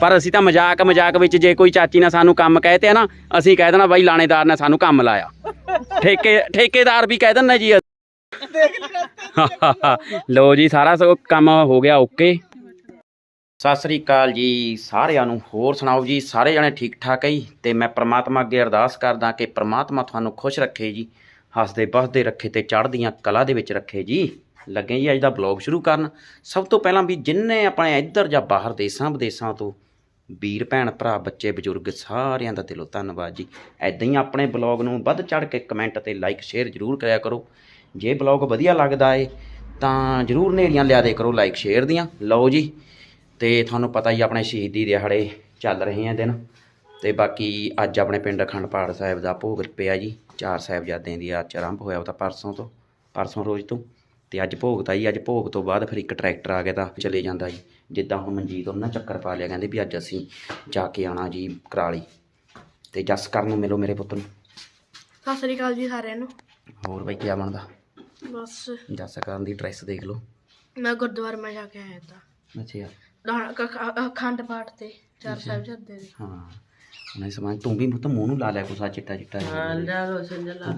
ਪਰ ਅਸੀਂ ਤਾਂ ਮਜ਼ਾਕ ਮਜ਼ਾਕ ਵਿੱਚ ਜੇ ਕੋਈ ਚਾਚੀ ਨੇ ਸਾਨੂੰ ਕੰਮ ਕਹਤੇ ਆ ਨਾ ਅਸੀਂ ਕਹਿ ਦੇਣਾ ਬਾਈ ਲਾਣੇਦਾਰ ਨੇ ਸਾਨੂੰ ਕੰਮ ਲਾਇਆ। ਠੇਕੇ ਠੇਕੇਦਾਰ ਵੀ ਕਹਿ ਦਿੰਦੇ ਜੀ ਲੋ। ਜੀ ਸਾਰਾ ਸੋ ਕੰਮ ਹੋ ਗਿਆ ਓਕੇ। ਸਤਿ ਸ੍ਰੀ ਅਕਾਲ ਜੀ ਸਾਰਿਆਂ ਨੂੰ। ਹੋਰ ਸੁਣਾਓ ਜੀ ਸਾਰੇ ਜਣੇ ਠੀਕ ਠਾਕ ਹੈ ਤੇ ਮੈਂ ਪ੍ਰਮਾਤਮਾ ਅੱਗੇ ਅਰਦਾਸ ਕਰਦਾ ਕਿ ਪ੍ਰਮਾਤਮਾ ਤੁਹਾਨੂੰ ਖੁਸ਼ ਰੱਖੇ ਜੀ ਹੱਸਦੇ ਬਸਦੇ ਰੱਖੇ ਤੇ ਚੜ੍ਹਦੀਆਂ ਕਲਾ ਦੇ ਵਿੱਚ ਰੱਖੇ ਜੀ। ਲੱਗੇ ਜੀ ਅੱਜ ਦਾ ਬਲੌਗ ਸ਼ੁਰੂ ਕਰਨ। ਸਭ ਤੋਂ ਪਹਿਲਾਂ ਵੀ ਜਿੰਨੇ ਆਪਣੇ ਇੱਧਰ ਜਾਂ ਬਾਹਰ ਦੇਸਾਂ ਵਿਦੇਸਾਂ ਤੋਂ ਵੀਰ, ਭੈਣ, ਭਰਾ, ਬੱਚੇ, ਬਜ਼ੁਰਗ ਸਾਰਿਆਂ ਦਾ ਦਿਲੋਂ ਧੰਨਵਾਦ ਜੀ। ਐਦਾਂ ਹੀ ਆਪਣੇ ਬਲੌਗ ਨੂੰ ਵੱਧ ਚੜ੍ਹ ਕੇ ਕਮੈਂਟ ਤੇ ਲਾਈਕ ਸ਼ੇਅਰ ਜ਼ਰੂਰ ਕਰਿਆ ਕਰੋ। ਜੇ ਬਲੌਗ ਵਧੀਆ ਲੱਗਦਾ ਏ, ਤਾਂ ਜ਼ਰੂਰ ਨੇਰੀਆਂ ਲਿਆ ਦੇ ਕਰੋ ਲਾਈਕ ਸ਼ੇਅਰ ਦੀਆਂ। ਲਓ ਜੀ, ਤੇ ਤੁਹਾਨੂੰ ਪਤਾ ਹੀ ਆਪਣੇ ਸ਼ਹੀਦੀ ਦਿਹਾੜੇ ਚੱਲ ਰਹੇ ਆ ਦਿਨ। ਤੇ ਬਾਕੀ ਅੱਜ ਆਪਣੇ ਪਿੰਡ ਅਖੰਡ ਪਾਠ ਸਾਹਿਬ ਦਾ ਭੋਗ ਪਿਆ ਜੀ। ਚਾਰ ਸਾਹਿਬਜ਼ਾਦਿਆਂ ਦੀ ਅੱਜ ਆਰੰਭ ਹੋਇਆ ਉਹ ਤਾਂ ਪਰਸੋਂ ਤੋਂ, ਪਰਸੋਂ ਰੋਜ਼ ਤੋਂ। ਤੇ ਅੱਜ ਭੋਗ ਤਾਂ ਜੀ ਅੱਜ ਭੋਗ ਤੋਂ ਬਾਅਦ ਫਿਰ ਇੱਕ ਟਰੈਕਟਰ ਆ ਗਿਆ ਤਾਂ ਚਲੇ ਜਾਂਦਾ ਜੀ। ਜਿੱਦਾਂ ਹੁਣ ਮਨਜੀਤ ਉਹਨਾਂ ਚੱਕਰ ਪਾ ਲਿਆ ਕਹਿੰਦੇ ਵੀ ਅੱਜ ਅਸੀਂ ਜਾ ਕੇ ਆਣਾ ਜੀ ਕਰਾਲੀ। ਤੇ ਜਸ ਕਰਨ ਨੂੰ ਮਿਲੋ ਮੇਰੇ ਪੁੱਤ ਨੂੰ। ਸਤਿ ਸ੍ਰੀ ਅਕਾਲ ਜੀ ਸਾਰਿਆਂ ਨੂੰ। ਹੋਰ ਬਈ ਕੀ ਬਣਦਾ? ਬਸ। ਜਸ ਕਰਨ ਦੀ ਡਰੈਸ ਦੇਖ ਲਓ। ਮੈਂ ਗੁਰਦੁਆਰੇ ਮੈਂ ਜਾ ਕੇ ਆਇਆ ਤਾਂ। ਅੱਛਾ। ਅਖੰਡ ਪਾਠ ਤੇ ਚਾਰ ਸਾਹਿਬ ਜਾਂਦੇ ਦੇ। ਹਾਂ। ਉਹਨੇ ਸਮਾਨ ਤੂੰ ਵੀ ਪੁੱਤ ਮੂੰਹ ਨੂੰ ਲਾ ਕੁਛ ਆਹ ਚਿੱਟਾ ਚਿੱਟਾ ਹਾਂ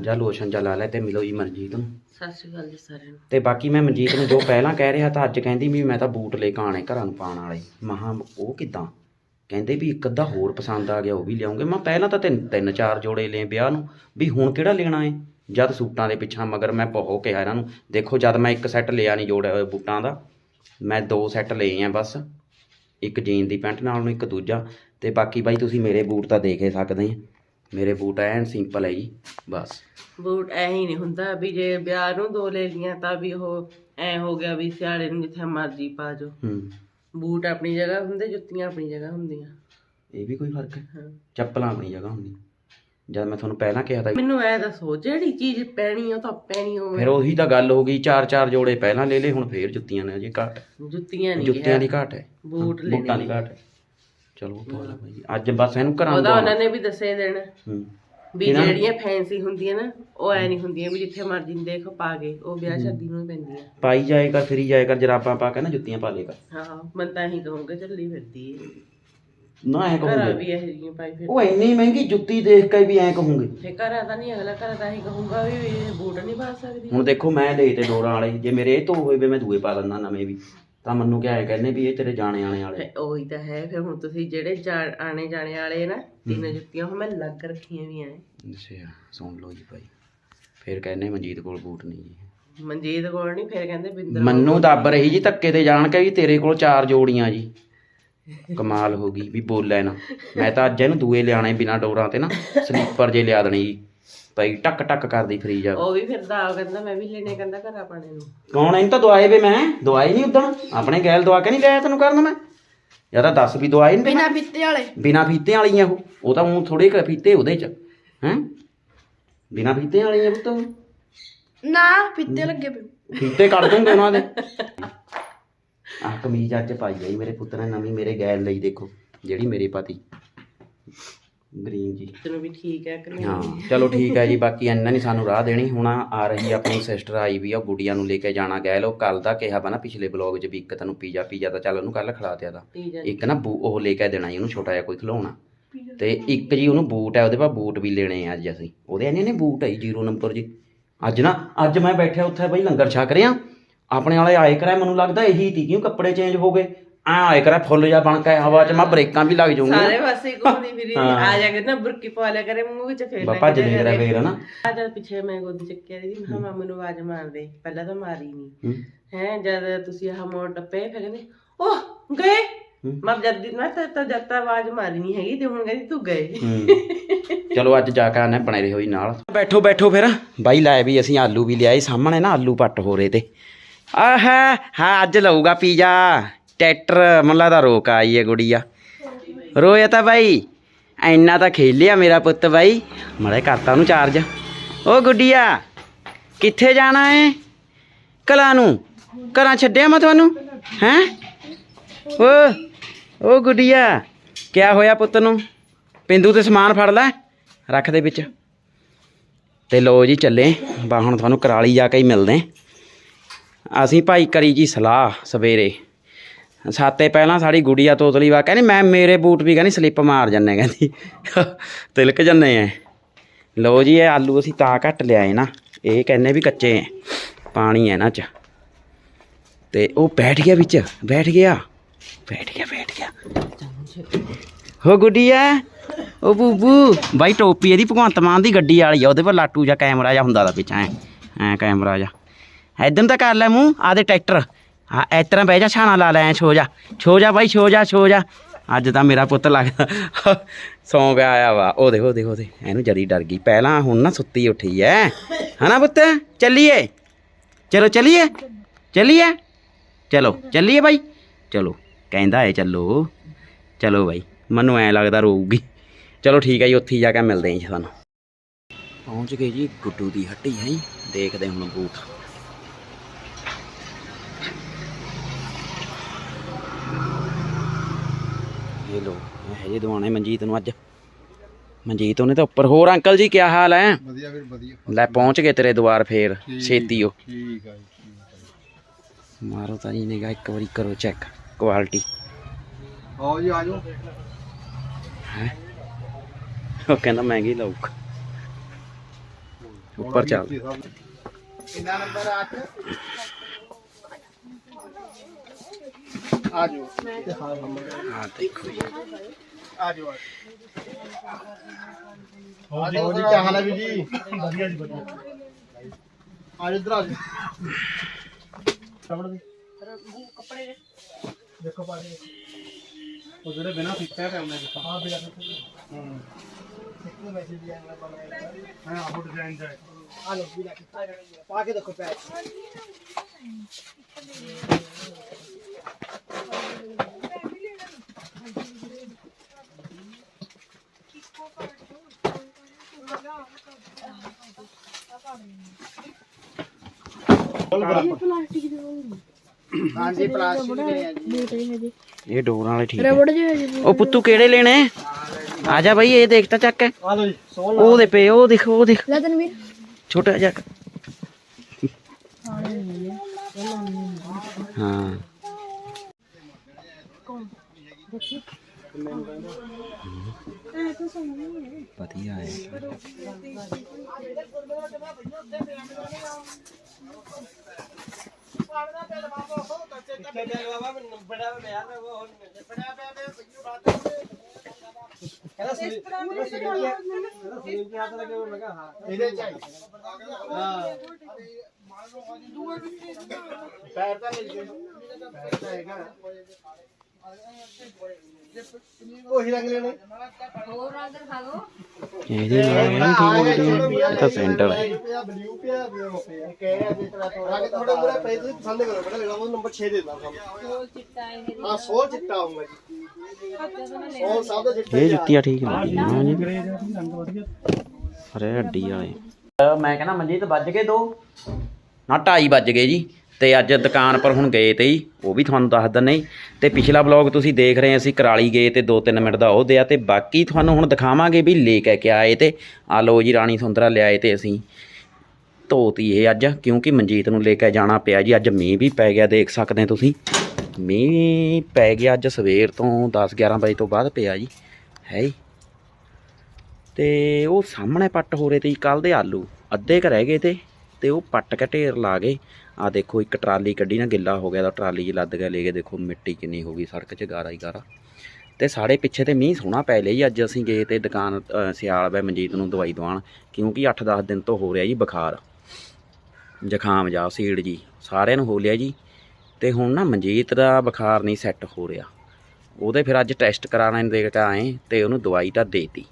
ਜਾਂ ਲੋਸ਼ਨ ਜਾਂ ਲਾ ਲੈ ਤੇ ਮਿਲੋ ਜੀ ਮਨਜੀਤ ਨੂੰ। ਸਤਿ ਸ਼੍ਰੀ ਅਕਾਲ ਜੀ ਸਾਰਿਆਂ ਨੂੰ। ਤੇ ਬਾਕੀ ਮੈਂ ਮਨਜੀਤ ਨੂੰ ਜੋ ਪਹਿਲਾਂ ਕਹਿ ਰਿਹਾ ਤਾਂ ਅੱਜ ਕਹਿੰਦੀ ਵੀ ਮੈਂ ਤਾਂ ਬੂਟ ਲੈ ਕੇ ਆਣੇ ਘਰਾਂ ਨੂੰ ਪਾਉਣ ਵਾਲੇ। ਮਹਾ ਉਹ ਕਿਦਾਂ? ਕਹਿੰਦੇ ਵੀ ਇੱਕ ਅੱਧਾ ਹੋਰ ਪਸੰਦ ਆ ਗਿਆ ਉਹ ਵੀ ਲਿਆਉਂਗੇ। ਮੈਂ ਪਹਿਲਾਂ ਤਾਂ ਤਿੰਨ ਤਿੰਨ ਚਾਰ ਜੋੜੇ ਲਏ ਵਿਆਹ ਨੂੰ। ਵੀ ਹੁਣ ਕਿਹੜਾ ਲੈਣਾ ਏ? ਜਦ ਸੂਟਾਂ ਦੇ ਪਿੱਛਾ ਮਗਰ ਮੈਂ ਬਹੁਤ ਕਿਹਾ ਇਹਨਾਂ ਨੂੰ। ਦੇਖੋ ਜਦ ਮੈਂ ਇੱਕ ਸੈੱਟ ਲਿਆ ਨਹੀਂ ਜੋੜ ਬੂਟਾਂ ਦਾ ਮੈਂ ਦੋ ਸੈੱਟ ਲਏ ਆ ਬਸ। ਇੱਕ ਜੀਨ ਦੀ ਪੈਂਟ ਨਾਲ ਨੂੰ ਇੱਕ ਦੂਜਾ। ਤੇ ਬਾਕੀ ਬਾਈ ਤੁਸੀਂ ਮੇਰੇ ਬੂਟ ਤਾਂ ਦੇਖ ਹੀ ਸਕਦੇ ਆ। ਮੇਰੇ ਬੂਟ ਐਨ ਸਿੰਪਲ ਹੈ ਜੀ ਬਸ। ਬੂਟ ਐ ਹੀ ਨਹੀਂ ਹੁੰਦਾ ਵੀ ਜੇ ਵਿਆਹ ਨੂੰ ਦੋ ਲੈ ਲੀਆਂ ਤਾਂ ਵੀ ਉਹ ਐ ਹੋ ਗਿਆ ਵੀ ਸਿਆੜੇ ਨੂੰ ਜਿੱਥੇ ਮਰਜ਼ੀ ਪਾ ਜੋ ਹੂੰ। ਬੂਟ ਆਪਣੀ ਜਗ੍ਹਾ ਹੁੰਦੇ ਜੁੱਤੀਆਂ ਆਪਣੀ ਜਗ੍ਹਾ ਹੁੰਦੀਆਂ। ਇਹ ਵੀ ਕੋਈ ਫ਼ਰਕ ਹੈ। ਚੱਪਲਾਂ ਆਪਣੀ ਜਗ੍ਹਾ ਹੁੰਦੀ ਜਦ ਮੈਂ ਤੁਹਾਨੂੰ ਪਹਿਲਾਂ ਕਿਹਾ ਤਾਂ ਮੈਨੂੰ ਐ ਦੱਸੋ ਜਿਹੜੀ ਚੀਜ਼ ਪੈਣੀ ਉਹ ਤਾਂ ਪੈਣੀ ਹੋਵੇ। ਫਿਰ ਉਹੀ ਤਾਂ ਗੱਲ ਹੋ ਗਈ ਚਾਰ ਚਾਰ ਜੋੜੇ ਪਹਿਲਾਂ ਲੈ ਲਏ ਹੁਣ ਫੇਰ ਜੁੱਤੀਆਂ ਨੇ ਜੀ ਘੱਟ। ਜੁੱਤੀਆਂ ਨਹੀਂ ਜੁੱਤੀਆਂ ਦੀ ਘਾਟ ਹੈ। ਬੂਟ ਬੂਟਾਂ ਦੀ ਲੈਣੇ ਘਾਟ ਹੈ। ਚਲੋ ਉਹ ਤੋਂ ਭਾਈ ਅੱਜ ਬਸ ਇਹਨੂੰ ਘਰਾਂ ਉਹਦਾ ਨੂੰ ਉਹਨਾਂ ਨੇ ਵੀ ਦੱਸੇ ਦੇਣਾ। ਹੂੰ। ਵੀ ਜਿਹੜੀਆਂ ਫੈਂਸੀ ਹੁੰਦੀਆਂ ਨਾ ਉਹ ਐ ਨਹੀਂ ਹੁੰਦੀਆਂ ਵੀ ਜਿੱਥੇ ਮਰਜ਼ੀ ਨੂੰ ਦੇਖ ਪਾ ਕੇ ਉਹ ਵਿਆਹ ਸ਼ਾਦੀ ਨੂੰ ਹੀ ਪੈਂਦੀਆਂ। ਪਾਈ ਜਾਏ ਕਰ ਫਿਰੀ ਜਾਏ ਕਰ ਜਰਾਬਾਂ ਪਾ ਕੇ ਨਾ ਜੁੱਤੀਆਂ ਪਾ ਲੇ ਕਰ। ਹਾਂ ਮੈਂ ਤਾਂ ਹੀ ਕਹੂੰਗਾ ਚੱਲੀ ਫਿਰਦੀ ਏ। ਨਾ ਐ ਘਰਾਂ ਕਹੂੰਗੇ ਵੀ ਇਹ ਜਿਹੀਆਂ ਪਾਈ ਫਿਰ ਉਹ ਇੰਨੀ ਮਹਿੰਗੀ ਜੁੱਤੀ ਦੇਖ ਕੇ ਵੀ ਐ ਕਹੂੰਗੇ। ਫੇ ਘਰਾਂ ਦਾ ਨਹੀਂ ਅਗਲਾ ਘਰਾਂ ਦਾ ਹੀ ਕਹੂੰਗਾ ਵੀ ਇਹ ਬੂਟ ਨਹੀਂ ਪਾ ਸਕਦੀ। ਹੁਣ ਦੇਖੋ ਮੈਂ ਲਏ ਤੇ ਡੋਰਾਂ ਵਾਲੇ ਜੇ ਮੇਰੇ ਇਹ ਤੋਂ ਹੋਏ ਵੇ ਮੈਂ ਦੂਏ ਪਾ ਲੈਂਦਾ ਨਵੇਂ ਵੀ। ਤਾਂ ਮੈਨੂੰ ਕਿਹਾ ਹੈ ਕਹਿੰਦੇ ਵੀ ਇਹ ਤੇਰੇ ਜਾਣੇ ਆਣੇ ਵਾਲੇ ਉਹੀ ਤਾਂ ਹੈ ਫਿਰ ਹੁਣ ਤੁਸੀਂ ਜਿਹੜੇ ਜਾ- ਆਣੇ ਜਾਣੇ ਵਾਲੇ ਨਾ ਤਿੰਨ ਜੁੱਤੀਆਂ ਉਹ ਮੈਂ ਲੱਗ ਰੱਖੀਆਂ ਵੀ ਐ। ਅੱਛਾ ਸੁਣ ਲਓ ਜੀ ਭਾਈ। ਫਿਰ ਕਹਿੰਦੇ ਮਨਜੀਤ ਕੋਲ ਬੂਟ ਨਹੀਂ ਜੀ। ਮਨਜੀਤ ਕੋਲ ਨਹੀਂ ਫਿਰ ਕਹਿੰਦੇ ਬਿੰਦਰ ਮੰਨੂ ਦੱਬ ਰਹੀ ਜੀ ਧੱਕੇ ਤੇ ਜਾਣ ਕੇ ਵੀ ਤੇਰੇ ਕੋਲ ਚਾਰ ਜੋੜੀਆਂ ਜੀ। ਕਮਾਲ ਹੋ ਗਈ ਵੀ ਬੋਲਿਆ ਨਾ। ਮੈਂ ਤਾਂ ਅੱਜ ਇਹਨੂੰ ਦੂਏ ਲਿਆਣੇ ਬਿਨਾ ਡੋਰਾਂ ਤੇ ਨਾ ਸਲੀਪਰ ਜੇ ਲਿਆ ਦੇਣੀ ਜੀ। ਭਾਈ ਟਕ ਟਕ ਕਰਦੀ ਫਰੀ ਜਾ। ਉਹ ਵੀ ਫਿਰਦਾ ਉਹ ਕਹਿੰਦਾ ਮੈਂ ਵੀ ਲੈਣੇ ਕਹਿੰਦਾ ਘਰ ਆਪਣੇ ਨੂੰ। ਕੌਣ ਇਹਨੂੰ ਤਾਂ ਦਵਾਏ ਵੇ ਮੈਂ। ਦਵਾਈ ਨਹੀਂ ਉਦੋਂ। ਆਪਣੇ ਗੈਲ ਦਵਾ ਕੇ ਨਹੀਂ ਲਿਆਇਆ ਤੈਨੂੰ ਕਰਨ ਮੈਂ। ਜਾਂ ਤਾਂ ਦੱਸ ਵੀ ਦਵਾਈ ਨਹੀਂ ਬਿਨਾ ਪੀਤੇ ਵਾਲੇ। ਬਿਨਾ ਫੀਤੇ ਵਾਲੀਆਂ ਉਹ। ਉਹ ਤਾਂ ਉਹ ਥੋੜੇ ਕੁ ਫੀਤੇ ਉਹਦੇ ਚ। ਹੈ? ਬਿਨਾ ਫੀਤੇ ਵਾਲੀਆਂ ਪੁੱਤ ਉਹ। ਨਾ ਪੀਤੇ ਲੱਗੇ ਪਏ। ਫੀਤੇ ਕੱਢ ਦੂੰਗੇ ਉਹਨਾਂ ਦੇ। ਆਹ ਕਮੀਜ਼ ਅੱਜ ਪਾਈ ਗਈ ਮੇਰੇ ਪੁੱਤ ਨੇ ਨਵੀਂ ਮੇਰੇ ਗੈਲ ਲਈ ਦੇਖੋ ਜਿਹੜੀ ਮੇਰੇ ਪਾਤੀ। ਗ੍ਰੀਨ ਜੀ। ਤੈਨੂੰ ਵੀ ਠੀਕ ਹੈ ਕਿ ਨਹੀਂ? ਹਾਂ ਚਲੋ ਠੀਕ ਹੈ ਜੀ ਬਾਕੀ ਇੰਨਾ ਨਹੀਂ ਸਾਨੂੰ ਰਾਹ ਦੇਣੀ। ਹੁਣ ਆ ਰਹੀ ਆਪਣੀ ਸਿਸਟਰ ਆਈ ਵੀ ਆ ਗੁੜੀਆਂ ਨੂੰ ਲੈ ਕੇ ਜਾਣਾ ਗੈਲ ਉਹ ਕੱਲ ਦਾ ਕਿਹਾ ਵਾ ਨਾ ਪਿਛਲੇ ਬਲੌਗ 'ਚ ਵੀ ਇੱਕ ਤੈਨੂੰ ਪੀਜ਼ਾ ਪੀਜ਼ਾ ਤਾਂ ਚੱਲ ਉਹਨੂੰ ਕੱਲ ਖਿਲਾ ਦਿਆ ਦਾ ਪੀਜ਼ਾ ਇੱਕ ਨਾ ਬੂ ਉਹ ਲੈ ਕੇ ਦੇਣਾ ਜੀ ਉਹਨੂੰ ਛੋਟਾ ਜਿਹਾ ਕੋਈ ਖਿਲਾਉਣਾ। ਤੇ ਇੱਕ ਜੀ ਉਹਨੂੰ ਬੂਟ ਹੈ ਉਹਦੇ ਪਾ ਬੂਟ ਵੀ ਲੈਣੇ ਆ ਅੱਜ ਅਸੀਂ। ਉਹਦੇ ਇੰਨੇ ਨੇ ਬੂਟ ਹੈ ਜ਼ੀਰੋ ਨੰਬਰ ਜੀ। ਅੱਜ ਨਾ ਅੱਜ ਮੈਂ ਬੈਠਿਆ ਉੱਥੇ ਬਈ ਲੰਗਰ ਛਕ ਰਿਹਾ। ਆਪਣੇ ਵਾਲੇ ਆਏ ਕਰਿਆ ਮੈਨੂੰ ਲੱਗਦਾ ਇਹੀ ਤੀ ਕਿਉਂ ਕੱਪੜੇ ਚੇਂਜ ਹੋ ਗਏ? ਆ ਆਏ ਕਰਿਆ ਫੁੱਲ ਜਾ ਬਣ ਕੇ ਹਵਾ 'ਚ ਮੈਂ ਬ੍ਰੇਕਾਂ ਵੀ ਲੱਗ ਜਾਊਂਗੀ। ਸਾਰੇ ਪਾਸੇ ਘੁੰਮਦੀ ਫਿਰੀ ਆ ਜਾ ਕੇ ਨਾ ਬੁਰਕੀ ਪਾ ਲਿਆ ਕਰੇ ਮੂੰਹ ਵਿੱਚ ਫੇਰ ਬਾਪਾ ਜਲੇ ਕਰਿਆ ਫੇਰ ਨਾ ਆ ਜਦ ਪਿੱਛੇ ਮੈਂ ਗੋਦੀ ਚੱਕਿਆ ਰਹੀ ਮੈਂ ਮਾਮਾ ਨੂੰ ਆਵਾਜ਼ ਮਾਰ ਦੇ ਪਹਿਲਾਂ ਤਾਂ ਮਾਰੀ ਨਹੀਂ ਹੂੰ। ਜਦ ਤੁਸੀਂ ਆਹ ਮੋੜ ਟੱਪੇ ਫਿਰ ਕਹਿੰਦੇ ਓਹ ਗਏ? ਮੈਂ ਜਦ ਦੀ ਮੈਂ ਤਾਂ ਤਾਂ ਜਦ ਤਾਂ ਆਵਾਜ਼ ਮਾਰੀ ਨਹੀਂ ਹੈਗੀ ਤੇ ਹੁਣ ਕਹਿੰਦੀ ਤੂੰ ਗਏ। ਚਲੋ ਅੱਜ ਜਾ ਕੇ ਆਨੇ ਬਣੇ ਰਹੋ ਜੀ ਨਾਲ। ਬੈਠੋ ਬੈਠੋ ਫਿਰ। ਬਾਈ ਲੈ ਵੀ ਅਸੀਂ ਆਲੂ ਵੀ ਲਿਆਏ ਸਾਹਮਣੇ ਨਾ ਆਲੂ ਪੱਟ ਹੋ ਰਹੇ ਤੇ। ਆਹ ਹਾਂ ਅੱਜ ਲਊਗਾ ਪੀਜ਼ਾ। ਟਰੈਕਟਰ ਮੈਨੂੰ ਲੱਗਦਾ ਰੋਕ ਆਈ ਹੈ ਗੁੜੀਆ। ਰੋਇਆ ਤਾਂ ਬਾਈ ਐਨਾ ਤਾਂ ਖੇਲਿਆ ਮੇਰਾ ਪੁੱਤ ਬਾਈ। ਮੜੇ ਕਰਤਾ ਉਹਨੂੰ ਚਾਰਜ ਓ ਗੁੱਡੀਆ ਕਿੱਥੇ ਜਾਣਾ ਏ? ਕਲਾ ਨੂੰ। ਘਰਾਂ ਛੱਡਿਆ ਮੈਂ ਤੁਹਾਨੂੰ? ਹੈਂ? ਓ ਓ ਗੁੱਡੀਆ ਕਿਆ ਹੋਇਆ ਪੁੱਤ ਨੂੰ? ਪਿੰਦੂ ਤੇ ਸਮਾਨ ਫੜ ਲੈ, ਰੱਖ ਦੇ ਵਿੱਚ। ਤੇ ਲੋ ਜੀ ਚੱਲੇ, ਬਾ ਹੁਣ ਤੁਹਾਨੂੰ ਕਰਾਲੀ ਜਾ ਕੇ ਹੀ ਮਿਲਦੇ। ਅਸੀਂ ਭਾਈ ਕਰੀ ਜੀ ਸਲਾਹ ਸਵੇਰੇ। ਸਾਤੇ ਪਹਿਲਾਂ ਸਾਡੀ ਗੁੜੀਆ ਤੋਤਲੀ ਵਾ, ਕਹਿੰਦੀ ਮੈਂ ਮੇਰੇ ਬੂਟ ਵੀ ਕਹਿੰਦੀ ਸਲਿੱਪ ਮਾਰ ਜੰਨੇ ਕਹਿੰਦੀ। ਤਿਲਕ ਜੰਨੇ ਐ ਲਓ ਜੀ, ਇਹ ਆਲੂ ਅਸੀਂ ਤਾਂ ਘੱਟ ਲਿਆਏ ਨਾ, ਇਹ ਕਹਿੰਨੇ ਵੀ ਕੱਚੇ ਐ ਪਾਣੀ ਐ ਨਾ ਚ। ਤੇ ਉਹ ਬੈਠ ਗਿਆ ਵਿੱਚ, ਬੈਠ ਗਿਆ ਬੈਠ ਗਿਆ ਬੈਠ ਗਿਆ। ਹੋ ਗੁੱਡੀਆ, ਉਹ ਬੂਬੂ, ਬਾਈ ਟੋਪੀ ਇਹਦੀ ਭਗਵੰਤ ਮਾਨ ਦੀ ਗੱਡੀ ਵਾਲੀ ਆ, ਉਹਦੇ ਪਰ ਲਾਟੂ ਜਾਂ ਕੈਮਰਾ ਜਾਂ ਹੁੰਦਾ ਦਾ ਵਿੱਚ, ਐ ਐ ਕੈਮਰਾ ਜਾਂ ਐਦਨ ਤਾਂ ਕਰ ਲੈ ਮੂੰਹ ਆਦੇ ਟਰੈਕਟਰ। ਹਾਂ ਇਸ ਤਰ੍ਹਾਂ ਬਹਿ ਜਾ, ਛਾਣਾ ਲਾ ਲੈ ਛੋ ਜਾ। ਛੋ ਜਾ ਬਾਈ, ਛੋ ਜਾ ਛੋ ਜਾ। ਅੱਜ ਤਾਂ ਮੇਰਾ ਪੁੱਤ ਲੱਗਦਾ ਸੌਂ ਗਿਆ ਆਇਆ ਵਾ। ਉਹ ਦੇਖੋ ਦੇਖੋ ਦੇ ਇਹਨੂੰ ਜਰੀ ਡਰ ਗਈ। ਪਹਿਲਾਂ ਹੁਣ ਨਾ ਸੁੱਤੀ ਉੱਠੀ ਐ। ਹਨਾ ਪੁੱਤ? ਚੱਲੀਏ। ਚਲੋ, ਚੱਲੀਏ। ਚੱਲੀਏ। ਚਲੋ, ਚੱਲੀਏ ਬਾਈ। ਚਲੋ, ਕਹਿੰਦਾ ਏ ਚੱਲੋ। ਚਲੋ ਬਾਈ, ਮੈਨੂੰ ਐ ਲੱਗਦਾ ਰੋਊਗੀ। ਚਲੋ ਠੀਕ ਹੈ ਜੀ, ਉੱਥੇ ਜਾ ਕੇ ਮਿਲਦੇ ਹਾਂ ਜੀ ਤੁਹਾਨੂੰ। ਪਹੁੰਚ ਗਏ ਜੀ ਗੁੱਡੂ ਦੀ ਹੱਟੀ, ਹੈ ਜੀ। ਦੇਖਦੇ ਹੁਣ ਬੂਟ ਲੋ ਇਹ ਜੀ ਦਵਾਣੇ ਮਨਜੀਤ ਨੂੰ ਅੱਜ। ਮਨਜੀਤ ਉਹਨੇ ਤਾਂ ਉੱਪਰ ਹੋਰ ਅੰਕਲ ਜੀ ਕੀ ਹਾਲ ਹੈ ਵਧੀਆ ਵੀਰ ਵਧੀਆ। ਲੈ ਪਹੁੰਚ ਗਏ ਤੇਰੇ ਦੁਆਰ ਫੇਰ ਛੇਤੀ ਉਹ ਠੀਕ ਆ। ਮਾਰੋ ਤਾਂ ਜੀ ਨਿਗਾ ਇੱਕ ਵਾਰੀ ਕਰੋ ਚੈੱਕ ਕੁਆਲਿਟੀ। ਆਓ ਜੀ ਆ ਜਾਓ ਉਹ ਕਹਿੰਦਾ ਮਹਿੰਗੀ ਲਾਊਗਾ ਉੱਪਰ ਚੱਲ। ਕਿੰਨਾ ਨੰਬਰ ਆ ਆ ਜਾਓ ਹਾਂ ਦੇਖੋ ਜੀ। ਆ ਜਾਓ ਹੋ ਜੀ ਹੋ ਜੀ ਕੀ ਹਾਲ ਹੈ ਵੀ ਜੀ? ਵਧੀਆ ਜੀ ਵਧੀਆ। ਆ ਜਾਓ ਇੱਧਰ ਆ ਜਾਓ ਸਾਹਮਣੇ ਦੇ ਕੱਪੜੇ ਦੇਖੋ ਪਾਣੀ ਉਹ ਜਿਹੜੇ ਬਿਨਾ ਫਿੱਟਿਆ ਪਏ ਉਹਨੇ ਦੇਖੋ। ਹਾਂ ਬਿਨਾ ਹੂੰ। ਕਿੰਨੇ ਮੈਸੇਜ ਦਿਆ ਨਾ ਬਣਾ ਹਾਂ ਉਹ ਡਿਜ਼ਾਈਨ ਦਾ ਆ ਲੋ ਵੀ ਪਾ ਕੇ ਦੇਖੋ ਪੈਕ ਹਾਂਜੀ ਪਲਾਸਟਿਕ ਦੇ ਆ ਜੀ। ਇਹ ਡੋਰਾਂ ਵਾਲੇ ਠੀਕ ਹੈ। ਰਬੜ ਉਹ ਪੁੱਤੂ ਕਿਹੜੇ ਲੈਣੇ? ਆ ਜਾ ਬਾਈ ਇਹ ਦੇਖ ਤਾਂ ਚੱਕ ਆ ਲੋ ਜੀ ਸੋਲ ਉਹ ਦੇ ਪਏ ਉਹ ਦੇਖ ਉਹ ਦੇਖ। ਲੈ ਤਨਵੀਰ। ਛੋਟਾ ਜਿਹਾ ਹਾਂ। ਵਧੀਆ ਹੈ। ਇਹਦੇ ਚਾਹੀਏ ਹਾਂ ਪੈਰ ਤਾਂ ਮਿਲ ਗਏ ਪੈਰ ਇਹਦੇ ਨਾਲ ਨਾ ਠੀਕ ਹੈ ਇਹ ਤਾਂ ਸੈਂਟਰ ਹੈ ਪਿਆ ਬਲੂ ਪਿਆ ਬਲੂ ਪਿਆ। ਕਹਿ ਰਿਹਾ ਜਿਸ ਤਰ੍ਹਾਂ ਤੋਂ ਰੰਗ ਥੋੜਾ ਮੁਰੇ ਪਏ ਤੁਸੀਂ ਪਸੰਦ ਕਰੋ। ਬੇਟਾ ਲੈਣਾ ਉਹ ਨੰਬਰ 6 ਦੇ ਦਿੰਦਾ ਸੋਲ ਚਿੱਟਾ ਹੈ ਹਾਂ ਸੋਲ ਚਿੱਟਾ ਹੋਊਗਾ ਜੀ। ਸੋਲ ਸਭ ਦਾ ਚਿੱਟਾ ਇਹ ਜੁੱਤੀਆਂ ਠੀਕ ਲੱਗਦੀਆਂ ਹਾਂ ਜੀ। ਅਰੇ ਹੱਡੀ ਵਾਲੇ। ਮੈਂ ਕਹਿੰਦਾ ਮਨਜੀਤ ਵੱਜ ਗਏ ਦੋ। ਨਾ ਢਾਈ ਵੱਜ ਗਏ ਜੀ। ਤੇ ਅੱਜ ਦੁਕਾਨ ਪਰ ਹੁਣ ਗਏ ਤੇ ਹੀ, ਉਹ ਵੀ ਤੁਹਾਨੂੰ ਦੱਸ ਦਿੰਨੇ ਤੇ ਪਿਛਲਾ ਵਲੌਗ ਤੁਸੀਂ ਦੇਖ ਰਹੇ ਅਸੀਂ ਕਰਾਲੀ ਗਏ ਤੇ 2-3 ਮਿੰਟ ਦਾ ਉਹ ਦਿਆ ਤੇ ਬਾਕੀ ਤੁਹਾਨੂੰ ਹੁਣ ਦਿਖਾਵਾਂਗੇ ਵੀ ਲੈ ਕੇ ਕੇ ਆਏ ਤੇ। ਆ ਲੋ ਜੀ, ਰਾਣੀ ਸੁੰਦਰਾ ਲਿਆਏ ਤੇ ਅਸੀਂ ਧੋਤੀ ਇਹ ਅੱਜ, ਕਿਉਂਕਿ ਮਨਜੀਤ ਨੂੰ ਲੈ ਕੇ ਜਾਣਾ ਪਿਆ ਜੀ। ਅੱਜ ਮੀਂਹ ਵੀ ਪੈ ਗਿਆ, ਦੇਖ ਸਕਦੇ ਤੁਸੀਂ। ਮੀਂਹ ਪੈ ਗਿਆ ਅੱਜ ਸਵੇਰ ਤੋਂ 10-11 ਵਜੇ ਤੋਂ ਬਾਅਦ ਪਿਆ ਜੀ, ਹੈ ਹੀ। ਤੇ ਉਹ ਸਾਹਮਣੇ ਪੱਟ ਹੋ ਰਹੇ ਤੇ ਕੱਲ ਦੇ ਆਲੂ, ਅੱਧੇ ਕ ਰਹਿ ਗਏ ਤੇ ਤੇ ਉਹ ਪੱਟ ਕੇ ਢੇਰ ਲਾ ਗਏ। ਆ ਦੇਖੋ, ਇੱਕ ਟਰਾਲੀ ਕੱਢੀ ਨਾ, ਗਿੱਲਾ ਹੋ ਗਿਆ, ਤਾਂ ਟਰਾਲੀ 'ਚ ਲੱਦ ਗਿਆ, ਲੈ ਕੇ ਦੇਖੋ, ਮਿੱਟੀ ਕਿੰਨੀ ਹੋ ਗਈ, ਸੜਕ 'ਚ ਗਾਰਾ ਹੀ ਗਾਰਾ। ਤੇ ਸਾਡੇ ਪਿੱਛੇ ਤੇ ਮੀਂਹ ਸੋਹਣਾ ਪੈ ਲਿਆ ਜੀ, ਅੱਜ ਅਸੀਂ ਗਏ ਤੇ ਦੁਕਾਨ ਸਿਆਲ ਬੈ ਮਨਜੀਤ ਨੂੰ ਦਵਾਈ ਦਵਾਉਣ, ਕਿਉਂਕਿ 8-10 ਦਿਨ ਤੋਂ ਹੋ ਰਿਹਾ ਜੀ ਬੁਖਾਰ। ਜ਼ੁਕਾਮ ਜਾ, ਸੀੜ ਜੀ, ਸਾਰਿਆਂ ਨੂੰ ਹੋ ਲਿਆ ਜੀ। ਤੇ ਹੁਣ ਨਾ ਮਨਜੀਤ ਦਾ ਬੁਖਾਰ ਨਹੀਂ ਸੈੱਟ ਹੋ ਰਿਹਾ। ਉਹਦੇ ਫਿਰ ਅੱਜ ਟੈਸਟ ਕਰਾਉਣਾ ਦੇ ਕੇ ਆਏ, ਤੇ ਉਹਨੂੰ ਦਵਾਈ ਤਾਂ ਦੇਤੀ।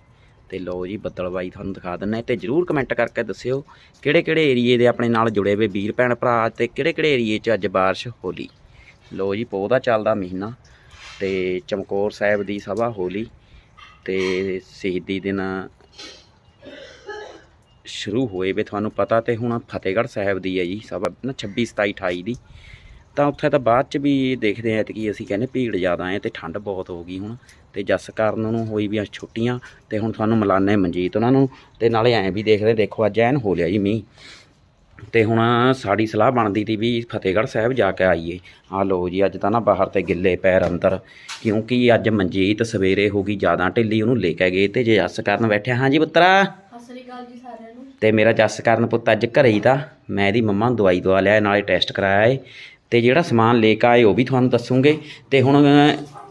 ਤੇ ਲਓ ਜੀ ਬੱਦਲਬਾਈ ਤੁਹਾਨੂੰ ਦਿਖਾ ਦਿੰਨਾ ਤੇ ਜਰੂਰ ਕਮੈਂਟ ਕਰਕੇ ਦੱਸਿਓ ਕਿਹੜੇ ਕਿਹੜੇ ਏਰੀਏ ਦੇ ਆਪਣੇ ਨਾਲ ਜੁੜੇ ਹੋਏ ਵੀਰ ਭੈਣ ਭਰਾ ਤੇ ਕਿਹੜੇ ਕਿਹੜੇ ਏਰੀਏ 'ਚ ਅੱਜ ਬਾਰਿਸ਼ ਹੋਲੀ। ਲਓ ਜੀ, ਪੋਹ ਦਾ ਚੱਲਦਾ ਮਹੀਨਾ ਤੇ ਚਮਕੌਰ ਸਾਹਿਬ ਦੀ ਸਭਾ ਹੋਲੀ ਤੇ ਸ਼ਹੀਦੀ ਦਿਨ ਸ਼ੁਰੂ ਹੋਏ ਵੇ, ਤੁਹਾਨੂੰ ਪਤਾ ਤੇ ਹੁਣ ਫਤਿਹਗੜ੍ਹ ਸਾਹਿਬ ਦੀ ਹੈ ਜੀ ਸਭਾ, ਨਾ 26 27 28 ਦੀ। ਤਾਂ ਉੱਥੇ ਤਾਂ ਬਾਅਦ ਚ ਵੀ ਦੇਖਦੇ ਆ ਕਿ ਅਸੀਂ ਕਹਿੰਦੇ ਭੀੜ ਜ਼ਿਆਦਾ ਹੈ ਤੇ ਠੰਡ ਬਹੁਤ ਹੋ ਗਈ ਹੁਣ ਤੇ ਜਸ ਕਰਨ ਨੂੰ ਹੋਈ ਵੀ ਛੁੱਟੀਆਂ ਤੇ ਹੁਣ ਤੁਹਾਨੂੰ ਮਿਲਾਨੇ ਮਨਜੀਤ ਉਹਨਾਂ ਨੂੰ ਤੇ ਨਾਲੇ ਐਂ ਵੀ ਦੇਖਦੇ ਦੇਖੋ ਅੱਜ ਐਨ ਹੋ ਲਿਆ ਜੀ ਮੀਂਹ। ਤੇ ਹੁਣ ਸਾਡੀ ਸਲਾਹ ਬਣਦੀ ਤੀ ਵੀ ਫਤਿਹਗੜ੍ਹ ਸਾਹਿਬ ਜਾ ਕੇ ਆਈਏ। ਆ ਲੋ ਜੀ ਅੱਜ ਤਾਂ ਨਾ ਬਾਹਰ ਤੇ ਗਿੱਲੇ ਪੈਰ ਅੰਦਰ ਕਿਉਂਕਿ ਅੱਜ ਮਨਜੀਤ ਸਵੇਰੇ ਹੋ ਗਈ ਜ਼ਿਆਦਾ ਢਿੱਲੀ ਉਹਨੂੰ ਲੈ ਕੇ ਗਏ ਤੇ ਜੇ ਜੱਸ ਕਰਨ ਬੈਠਿਆ ਪੁੱਤਰਾ? ਅਕਾਲ ਜੀ ਨੂੰ। ਤੇ ਮੇਰਾ ਜੱਸ ਕਰਨ ਪੁੱਤ ਅੱਜ ਘਰੇ ਹੀ ਤਾਂ ਮੈਂ ਇਹਦੀ ਮੰਮਾ ਨੂੰ ਦਵਾਈ ਦਵਾ ਲਿਆ ਨਾਲੇ ਟੈਸਟ ਕਰਾਇਆ ਏ। ਤੇ ਜਿਹੜਾ ਸਮਾਨ ਲੈ ਕੇ ਆਏ ਉਹ ਵੀ ਤੁਹਾਨੂੰ ਦੱਸੂਗੇ। ਤੇ ਹੁਣ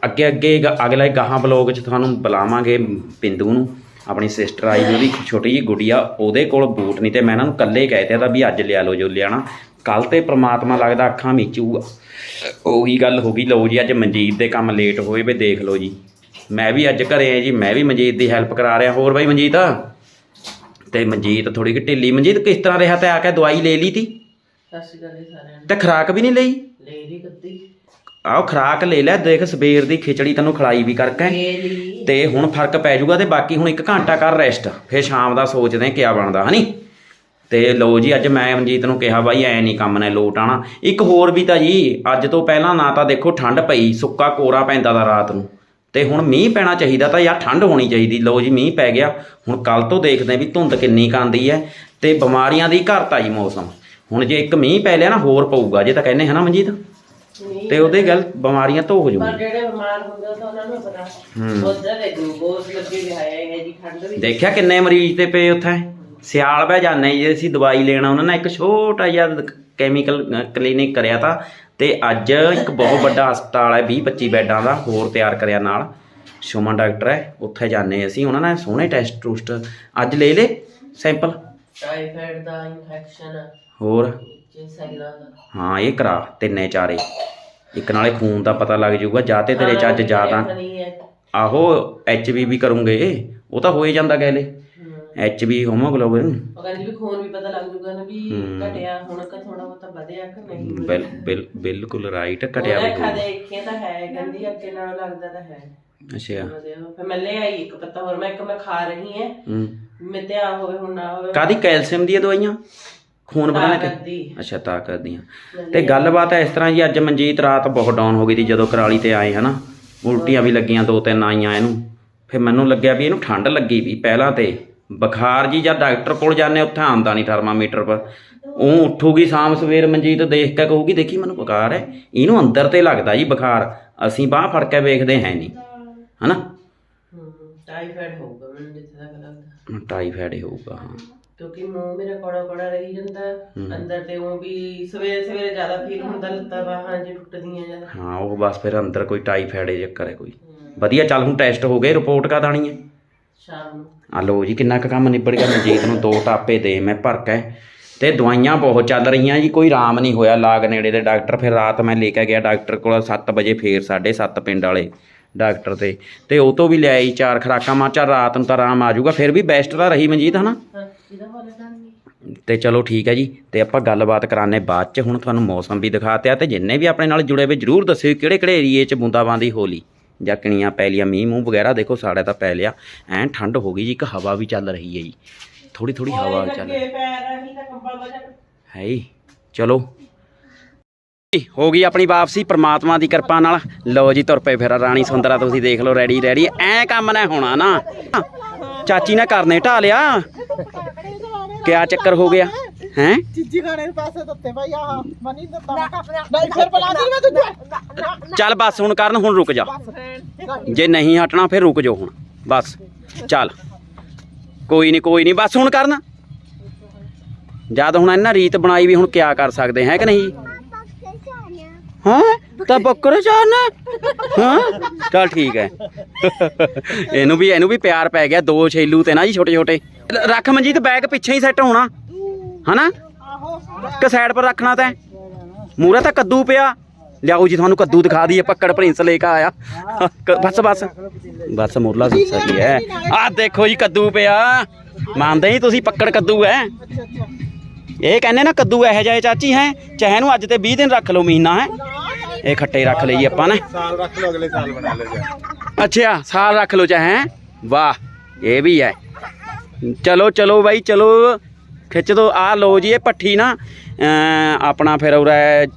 ਅੱਗੇ ਅੱਗੇ ਗ- ਅਗਲੇ ਗਾਹਾਂ ਬਲੌਗ 'ਚ ਤੁਹਾਨੂੰ ਬੁਲਾਵਾਂਗੇ ਬਿੰਦੂ ਨੂੰ, ਆਪਣੀ ਸਿਸਟਰ ਆਈ ਨੂੰ ਵੀ ਛੋਟੀ ਜਿਹੀ ਗੁੜੀਆ ਉਹਦੇ ਕੋਲ ਬੂਟ ਨਹੀਂ ਤੇ ਮੈਂ ਇਹਨਾਂ ਨੂੰ ਇਕੱਲੇ ਕਹਿ ਤਾ ਤਾਂ ਵੀ ਅੱਜ ਲਿਆ ਲਓ ਜੋ ਲਿਆਣਾ। ਕੱਲ ਤੇ ਪ੍ਰਮਾਤਮਾ ਲੱਗਦਾ ਅੱਖਾਂ ਮੀਚੂਗਾ ਉਹੀ ਗੱਲ ਹੋ ਗਈ, ਲਓ ਜੀ, ਅੱਜ ਮਨਜੀਤ ਦੇ ਕੰਮ ਲੇਟ ਹੋਏ ਵੇ, ਦੇਖ ਲਓ ਜੀ। ਮੈਂ ਵੀ ਅੱਜ ਘਰੇ ਆ ਜੀ, ਮੈਂ ਵੀ ਮਨਜੀਤ ਦੀ ਹੈਲਪ ਕਰਾ ਰਿਹਾ। ਹੋਰ ਬਾਈ ਮਨਜੀਤ? ਤੇ ਮਨਜੀਤ ਥੋੜੀ ਜਿਹੀ ਢਿੱਲੀ। ਮਨਜੀਤ ਕਿਸ ਤਰ੍ਹਾਂ ਰਿਹਾ? ਤੇ ਆ ਕੇ ਦਵਾਈ ਲੈ ਲਈ ਤੀ? ਸਤਿ ਸ਼੍ਰੀ ਅਕਾਲ ਜੀ ਸਾਰਿਆਂ ਨੂੰ। ਤੇ ਖਰਾਕ ਵੀ ਨਹੀਂ ਲਈ? ਲੈ ਲਈ ਗੱਦੀ ਆਹ ਖਰਾਕ ਲੈ ਲੈ ਦੇਖ ਸਵੇਰ ਦੀ ਖਿਚੜੀ ਤੈਨੂੰ ਖਿਲਾਈ ਵੀ ਕਰਕੇ। ਲੈ ਲਈ। ਤੇ ਹੁਣ ਫ਼ਰਕ ਪੈ ਜਾਊਗਾ ਤੇ ਬਾਕੀ ਹੁਣ ਇੱਕ ਘੰਟਾ ਕਰ ਰੈਸਟ ਫਿਰ ਸ਼ਾਮ ਦਾ ਸੋਚਦੇ ਹਾਂ ਕਿਆ ਬਣਦਾ ਹਨੀ? ਤੇ ਲਓ ਜੀ ਅੱਜ ਮੈਂ ਮਨਜੀਤ ਨੂੰ ਕਿਹਾ ਬਾਈ ਐ ਨਹੀਂ ਕੰਮ ਨੇ ਲੋਟ ਆਣਾ ਇੱਕ ਹੋਰ ਵੀ ਤਾਂ ਜੀ ਅੱਜ ਤੋਂ ਪਹਿਲਾਂ ਨਾ ਤਾਂ ਦੇਖੋ ਠੰਡ ਪਈ ਸੁੱਕਾ ਕੋਰਾ ਪੈਂਦਾ ਦਾ ਰਾਤ ਨੂੰ। ਤੇ ਹੁਣ ਮੀਂਹ ਪੈਣਾ ਚਾਹੀਦਾ ਤਾਂ ਯਾਰ ਠੰਡ ਹੋਣੀ ਚਾਹੀਦੀ। ਲਓ ਜੀ ਮੀਂਹ ਪੈ ਗਿਆ। ਹੁਣ ਕੱਲ ਤੋਂ ਦੇਖਦੇ ਵੀ ਧੁੰਦ ਕਿੰਨੀ ਕੁ ਆਉਂਦੀ ਹੈ ਤੇ ਬਿਮਾਰੀਆਂ ਦੀ ਘਰਤਾ ਜੀ ਮੌਸਮ। ਹੁਣ ਜੇ ਇੱਕ ਮੀਂਹ ਪੈ ਲਿਆ ਨਾ ਹੋਰ ਪਊਗਾ। ਜੇ ਤਾਂ ਕਹਿੰਦੇ ਹਨਾ ਮਨਜੀਤ? ਤੇ ਉਹਦੇ ਗੱਲ ਬਿਮਾਰੀਆਂ ਧੋ ਹੋ ਪਰ ਜੂਗੀ ਜਿਹੜੇ ਬਿਮਾਰ ਹੁੰਦੇ ਆ ਤਾਂ ਉਹਨਾਂ ਨੂੰ ਪਤਾ। ਹੂੰ। ਉਧਰ ਦੇ ਗਲੂਕੋਜ਼ ਲੱਗੇ ਵੀ ਹੈ ਇਹ ਜੀ ਠੰਡ ਵੀ। ਦੇਖਿਆ ਕਿੰਨੇ ਮਰੀਜ਼ ਤੇ ਪਏ ਉੱਥੇ? ਸਿਆਲ ਬਹਿ ਜਾਂਦੇ ਜੇ ਅਸੀਂ ਦਵਾਈ ਲੈਣਾ ਉਹਨਾਂ ਨੇ ਇੱਕ ਛੋਟਾ ਜਿਹਾ ਕੈਮੀਕਲ ਕਲੀਨਿਕ ਕਰਿਆ ਤਾਂ। ਤੇ ਅੱਜ ਇੱਕ ਬਹੁਤ ਵੱਡਾ ਹਸਪਤਾਲ ਹੈ 20 25 ਬੈੱਡਾਂ ਦਾ ਹੋਰ ਤਿਆਰ ਕਰਿਆ ਨਾਲ। ਸ਼ੋਮਨ ਡਾਕਟਰ ਹੈ ਉੱਥੇ ਜਾਂਦੇ ਅਸੀਂ। ਉਹਨਾਂ ਨੇ ਸੋਹਣੇ ਟੈਸਟ ਟੂਸਟ ਅੱਜ ਲੈ ਲੇ ਸੈਂਪਲ। ਟਾਈਫਾਇਡ ਦਾ ਇਨਫੈਕਸ਼ਨ ਹੋਰ? ਹਾਂ ਇਹ ਕਰਾ ਤਿੰਨੇ ਚਾਰੇ। ਇੱਕ ਨਾਲੇ ਖੂਨ ਦਾ ਪਤਾ ਲੱਗ ਜਾਊਗਾ ਜਾਂ ਤੇ ਤੇਰੇ ਚ ਅੱਜ ਜ਼ਿਆਦਾ। ਨਹੀਂ ਆਹੋ ਐਚਬੀ ਵੀ ਕਰੂੰਗੇ। ਉਹ ਤਾਂ ਹੋ ਹੀ ਜਾਂਦਾ ਗੈਲੇ ਹੂੰ। HB haemoglobin. ਉਹ ਕਹਿੰਦੀ ਵੀ ਖੂਨ ਵੀ ਪਤਾ ਲੱਗ ਜੂਗਾ ਨਾ ਵੀ। ਘਟਿਆ ਹੁਣ ਕਿ ਥੋੜਾ ਬਹੁਤਾ ਵਧਿਆ ਕਿ ਨਹੀਂ ਬਿਲ ਬਿਲ ਬਿਲਕੁਲ ਰਾਈਟ ਘਟਿਆ ਵੀ ਅੱਖਾਂ ਦੇਖੀਆਂ ਤਾਂ ਹੈ ਕਹਿੰਦੀ ਅੱਗੇ ਨਾਲੋਂ ਲੱਗਦਾ ਤਾਂ ਹੈ। ਅੱਛਾ। ਫਿਰ ਮੈਂ ਲੈ ਆਈ ਇੱਕ ਪੱਤਾ ਹੋਰ ਮੈਂ ਇੱਕ ਮੈਂ ਖਾ ਰਹੀ ਹੈ। ਮੈਂ ਤੇ ਆ ਹੋਵੇ ਹੁਣ ਨਾ ਹੋਵੇ। ਕਾਦੀ ਕੈਲਸ਼ੀਅਮ ਦੀਆਂ ਦਵਾਈਆਂ? ਖੂਨ ਵਧਾਉਣ ਤਾਕਤ ਤੇ ਦੀ। ਅੱਛਾ ਤਾਕਤ ਦੀਆਂ ਤੇ ਗੱਲਬਾਤ ਇਸ ਤਰ੍ਹਾਂ ਜੀ ਅੱਜ ਮਨਜੀਤ ਰਾਤ ਬਹੁਤ ਡਾਊਨ ਹੋ ਗਈ ਸੀ ਜਦੋਂ ਕਰਾਲੀ ਤੇ ਆਏ ਹਨਾ? ਉਲਟੀਆਂ ਵੀ ਲੱਗੀਆਂ ਦੋ ਤਿੰਨ ਆਈਆਂ ਇਹਨੂੰ। ਫਿਰ ਮੈਨੂੰ ਲੱਗਿਆ ਵੀ ਇਹਨੂੰ ਠੰਡ ਲੱਗੀ ਵੀ ਪਹਿਲਾਂ ਤੇ। ਬੁਖਾਰ ਜੀ ਜਦ ਡਾਕਟਰ ਕੋਲ ਜਾਂਦੇ ਉੱਥੇ ਆਉਂਦਾ ਨਹੀਂ ਥਰਮਾਮੀਟਰ ਪਰ। ਉਹ ਉੱਠੂਗੀ ਸ਼ਾਮ ਸਵੇਰ ਮਨਜੀਤ ਦੇਖ ਕੇ ਕਹੂਗੀ ਦੇਖੀ ਮੈਨੂੰ ਬੁਖਾਰ ਹੈ। ਇਹਨੂੰ ਅੰਦਰ ਤੇ ਲੱਗਦਾ ਜੀ ਬੁਖਾਰ। ਅਸੀਂ ਬਾਹ ਫੜ ਕੇ ਵੇਖਦੇ ਹੈ ਨਹੀਂ ਹਨਾ? ਹੂੰ ਟਾਈਫਾਇਡ ਹੋਊਗਾ ਮੈਨੂੰ ਜਿੱਥੇ ਤੱਕ ਲੱਗਦਾ। ਟਾਈਫਾਇਡ ਹੀ ਹੋਊਗਾ ਹਾਂ। ਕਿਉਂਕਿ ਮੂੰਹ ਮੇਰਾ ਕੋੜਾ ਕੋੜਾ ਰਹੀ ਜਾਂਦਾ। ਅੰਦਰ ਤੇ ਉਹ ਵੀ ਸਵੇਰੇ ਸਵੇਰੇ ਜ਼ਿਆਦਾ ਫੀਲ ਹੁੰਦਾ ਲੱਤਾਂ ਬਾਹਾਂ ਜੇ ਟੁੱਟਦੀਆਂ ਜਾਂ। ਹਾਂ ਉਹ ਬਸ ਫਿਰ ਅੰਦਰ ਕੋਈ ਟਾਈਫਾਇਡ ਦੇ ਚੱਕਰ ਹੈ ਕੋਈ। ਵਧੀਆ ਚੱਲ ਹੁਣ ਟੈਸਟ ਹੋ ਗਏ ਰਿਪੋਰਟ ਕਦ ਆਣੀ ਹੈ? ਸ਼ਾਮ ਨੂੰ। ਆ ਲੋ ਜੀ ਕਿੰਨਾ ਕੁ ਕੰਮ ਨਿਬੜ ਗਿਆ? ਮਨਜੀਤ ਨੂੰ ਦੋ ਟਾਪੇ ਦੇ ਮੈਂ ਭਰ ਕੇ ਤੇ ਦਵਾਈਆਂ ਬਹੁਤ ਚੱਲ ਰਹੀਆਂ ਜੀ ਕੋਈ ਆਰਾਮ ਨਹੀਂ ਹੋਇਆ। ਲਾਗ ਨੇੜੇ ਦੇ ਡਾਕਟਰ ਫਿਰ ਰਾਤ ਮੈਂ ਲੈ ਕੇ ਗਿਆ ਡਾਕਟਰ ਕੋਲ 7 ਵਜੇ ਫੇਰ 7:30 ਪਿੰਡ ਵਾਲੇ ਡਾਕਟਰ ਤੇ। ਤੇ ਉਹ ਤੋਂ ਵੀ ਲਿਆਈ ਚਾਰ ਖਰਾਕਾਂ ਮਾ ਚੱਲ ਰਾਤ ਨੂੰ ਤਾਂ ਆਰਾਮ ਆ ਜਾਊਗਾ ਫਿਰ ਵੀ ਬੈਸਟ ਤਾਂ ਰਹੀ ਮਨਜੀਤ ਹਨਾ? ਹਾਂ। ਤੇ ਚਲੋ ਠੀਕ ਹੈ ਜੀ ਤੇ ਆਪਾਂ ਗੱਲਬਾਤ ਕਰਾਣੇ ਬਾਅਦ ਚ। ਹੁਣ ਤੁਹਾਨੂੰ ਮੌਸਮ ਵੀ ਦਿਖਾਤਿਆ ਤੇ ਜਿੰਨੇ ਵੀ ਆਪਣੇ ਨਾਲ ਜੁੜੇ ਹੋਏ ਜਰੂਰ ਦੱਸਿਓ ਕਿਹੜੇ ਕਿਹੜੇ ਏਰੀਏ ਚ ਬੂੰਦਾਬਾਂਦੀ ਹੋਲੀ। ਜਾਂ ਕਣੀਆਂ ਪੈ ਲੀਆਂ ਮੀਂਹ ਮੂੰਹ ਵਗੈਰਾ ਦੇਖੋ ਸਾੜੇ ਤਾਂ ਪੈ ਲਿਆ। ਐਨ ਠੰਡ ਹੋ ਗਈ ਜੀ ਇੱਕ ਹਵਾ ਵੀ ਚੱਲ ਰਹੀ ਹੈ ਜੀ। ਥੋੜੀ ਥੋੜੀ ਹਵਾ ਚੱਲ ਰਹੀ। ਹੈ ਜੀ ਚਲੋ। ਹੋ ਗਈ ਆਪਣੀ ਵਾਪਸੀ ਪ੍ਰਮਾਤਮਾ ਦੀ ਕਿਰਪਾ ਨਾਲ। ਲਓ ਜੀ ਤੁਰ ਪਏ ਫਿਰ ਰਾਣੀ ਸੁੰਦਰਾ ਤੁਸੀਂ ਦੇਖ ਲਓ ਰੈਡੀ ਰੈਡੀ। ਐ ਕੰਮ ਨਾ ਹੋਣਾ ਨਾ। ਚਾਚੀ ਨੇ ਕਰਨੇ ਢਾ ਲਿਆ। ਕਿਆ ਚੱਕਰ ਹੋ ਗਿਆ? ਹੈ? ਚੀਜੀ ਖਾਣੇ ਦੇ ਪੈਸੇ ਦਿੱਤੇ ਭਾਈ ਆਹ ਮਨੀ ਦਿੱਤਾ ਨਹੀਂ ਫਿਰ ਬਣਾ ਦੀ ਮੈਂ ਤੁਝੇ ਚੱਲ ਬਸ ਹੁਣ ਕਰਨ ਹੁਣ ਰੁਕ ਜਾ। ਜੇ ਨਹੀਂ ਹਟਣਾ ਫਿਰ ਰੁਕ ਜਾਓ ਹੁਣ। ਬਸ ਚੱਲ। ਕੋਈ ਨਹੀਂ ਕੋਈ ਨਹੀਂ ਬਸ ਹੁਣ ਕਰਨ। ਜਦ ਹੁਣ ਇਹਨਾਂ ਰੀਤ ਬਣਾਈ ਵੀ ਹੁਣ ਕਿਆ ਕਰ ਸਕਦੇ ਹੈ ਕਿ ਨਹੀਂ? ਹਾਂ? ਤਾਂ ਬੱਕਰੇ ਚਾਰਨਾ ਹਾਂ? ਚੱਲ ਠੀਕ ਹੈ। ਇਹਨੂੰ ਵੀ ਇਹਨੂੰ ਵੀ ਪਿਆਰ ਪੈ ਗਿਆ ਦੋ ਛੇਲੂ ਤੇ ਨਾ ਜੀ ਛੋਟੇ ਛੋਟੇ। ਰੱਖ ਮਨਜੀਤ ਬੈਗ ਪਿੱਛੇ ਹੀ ਸੈੱਟ ਹੋਣਾ। ਹਨਾ? ਕਿ ਸਾਈਡ ਪਰ ਰੱਖਣਾ ਤੈਂ। ਮੂਰੇ ਤਾਂ ਕੱਦੂ ਪਿਆ। ਲਿਆਓ ਜੀ ਤੁਹਾਨੂੰ ਕੱਦੂ ਦਿਖਾ ਦਈਏ ਪੱਕੜ ਪ੍ਰਿੰਸ ਲੈ ਕੇ ਆਇਆ। ਕ- ਬਸ ਬਸ। ਬਸ ਮੁਰਲਾ ਸੁਸਾ ਹੀ ਹੈ। ਆਹ ਦੇਖੋ ਜੀ ਕੱਦੂ ਪਿਆ। ਮੰਨਦੇ ਨਹੀਂ ਤੁਸੀਂ ਪੱਕੜ ਕੱਦੂ ਹੈ। ਇਹ ਕਹਿੰਦੇ ਨਾ ਕੱਦੂ ਇਹੋ ਜਿਹੇ ਚਾਚੀ ਹੈ ਚਾਹੇ ਨੂੰ ਅੱਜ ਤੇ 20 ਦਿਨ ਰੱਖ ਲਓ ਮਹੀਨਾ ਹੈ। ਇਹ ਖੱਟੇ ਰੱਖ ਲਈ ਆਪਾਂ ਨੇ। ਸਾਲ ਰੱਖ ਲਓ ਅਗਲੇ ਸਾਲ ਬਣਾ ਲੈ ਜਾ। ਅੱਛਾ ਸਾਲ ਰੱਖ ਲਓ ਚਾਹੇ ਵਾਹ ਇਹ ਵੀ ਹੈ। ਚਲੋ ਚਲੋ ਬਾਈ ਚਲੋ ਖਿੱਚ ਦੋ। ਆ ਲਓ ਜੀ ਇਹ ਪੱਠੀ ਨਾ ਆਪਣਾ ਫਿਰ ਉਰੇ